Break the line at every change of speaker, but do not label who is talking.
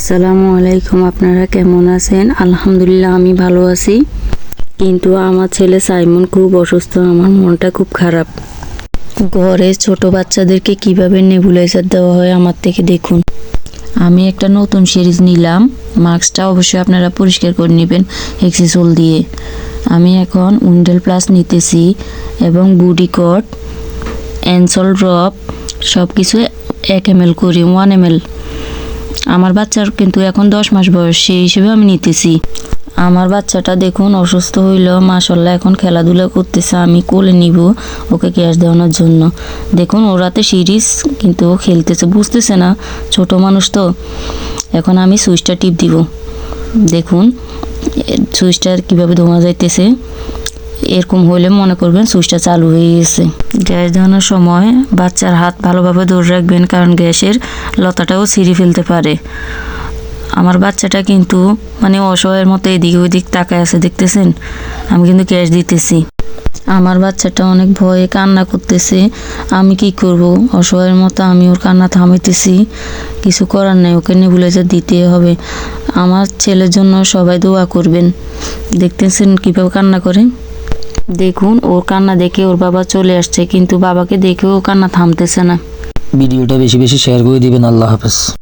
আসসালামু আলাইকুম, আপনারা কেমন আছেন? আলহামদুলিল্লাহ, আমি ভালো আছি। কিন্তু আমার ছেলে সাইমন খুব অসুস্থ, আমার মনটা খুব খারাপ। ঘরে ছোট বাচ্চাদেরকে কীভাবে নেবুলাইজার দেওয়া হয় আমার থেকে দেখুন। আমি একটা নতুন সিরিজ নিলাম। মাস্কটা অবশ্যই আপনারা পরিষ্কার করে নেবেন হেক্সিসোল দিয়ে। আমি এখন উইন্ডেল প্লাস নিতেছি এবং বুডি কট অ্যানসল ড্রপ সব কিছু এক এম এল করি, ওয়ান এম এল আমার বাচ্চার কিন্তু এখন দশ মাস বয়স, সেই হিসেবে আমি নিতেছি। আমার বাচ্চাটা দেখুন অসুস্থ হইল মাসাল্লাহ এখন খেলাধুলা করতেছে, আমি কোলে নিব ওকে গ্যাস দেওয়ানোর জন্য। দেখুন ওরাতে সিরিজ কিন্তু ও খেলতেছে, বুঝতেছে না, ছোট মানুষ তো। এখন আমি সুইচটা টিপ দিব। দেখুন সুইচটা কীভাবে ধোয়া যাইতেছে। এরকম হইলে মনে করবেন সুইচটা চালু হয়ে গেছে। গ্যাস দেওয়ানোর সময় বাচ্চার হাত ভালোভাবে ধরে রাখবেন, কারণ গ্যাসের লতাটাও ছিঁড়ে ফেলতে পারে। আমার বাচ্চাটা কিন্তু মানে অসহায়ের মতো এদিকে ওইদিক তাকায় আছে, দেখতেছেন? আমি কিন্তু গ্যাস দিতেছি। আমার বাচ্চাটা অনেক ভয়ে কান্না করতেছে, আমি কি করব? অসহায়ের মতো আমি ওর কান্না থামাইতেছি, কিছু করার নেই, ওকে নেবুলাইজার দিতে হবে। আমার ছেলের জন্য সবাই দোয়া করবেন। দেখতেছেন কীভাবে কান্না করে? দেখুন, ওর কান্না দেখে ওর বাবা চলে আসছে, কিন্তু বাবাকে দেখেও কান্না থামতেছে না।
ভিডিওটা বেশি বেশি শেয়ার করে দিবেন, আল্লাহ হাফেজ।